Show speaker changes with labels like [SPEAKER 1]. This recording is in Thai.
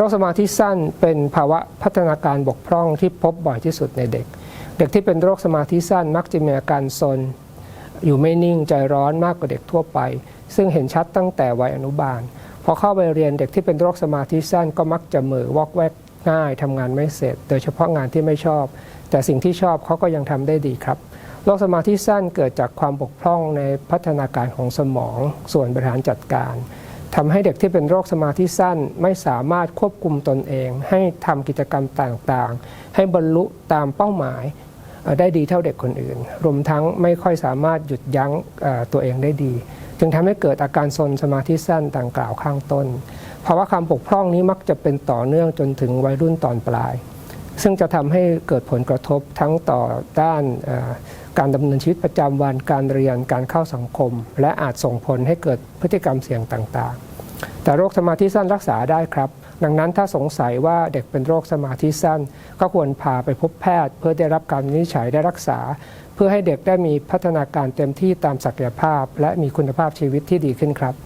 [SPEAKER 1] โรคสมาธิสั้นเป็นภาวะพัฒนาการบกพร่องที่พบบ่อยที่สุดในเด็ก เด็กที่เป็นโรคสมาธิสั้นมักจะมีอาการซนอยู่ไม่นิ่งใจร้อนมากกว่าเด็กทั่วไป ซึ่งเห็นชัดตั้งแต่วัยอนุบาล พอเข้าไปเรียนเด็กที่เป็นโรคสมาธิสั้นก็มักจะเมือวอกแวกง่ายทำงานไม่เสร็จ โดยเฉพาะงานที่ไม่ชอบ แต่สิ่งที่ชอบเขาก็ยังทำได้ดีครับโรคสมาธิสั้นเกิดจากความบกพร่องในพัฒนาการของสมอง ส่วนบริหารจัดการ ทำให้เด็กที่เป็นโรคสมาธิสั้นไม่สามารถควบคุมตนเอง ให้ทำกิจกรรมต่างๆ ให้บรรลุตามเป้าหมายได้ดีเท่าเด็กคนอื่น รวมทั้งไม่ค่อยสามารถหยุดยั้งตัวเองได้ดี จึงทำให้เกิดอาการซนสมาธิสั้นดังกล่าวข้างต้นภาวะความบกพร่องนี้มักจะเป็นต่อเนื่องจนถึงวัยรุ่นตอนปลาย ซึ่งจะทำให้เกิดผลกระทบทั้งต่อด้าน การดำเนินชีวิตประจำวันการเรียนการเข้าสังคม และอาจส่งผลให้เกิดพฤติกรรมเสี่ยงต่างๆ แต่โรคสมาธิสั้นรักษาได้ครับ ดังนั้นถ้าสงสัยว่าเด็กเป็นโรคสมาธิสั้น ก็ควรพาไปพบแพทย์ เพื่อได้รับการวินิจฉัยได้รักษา เพื่อให้เด็กได้มีพัฒนาการเต็มที่ตามศักยภาพ และมีคุณภาพชีวิตที่ดีขึ้นครับ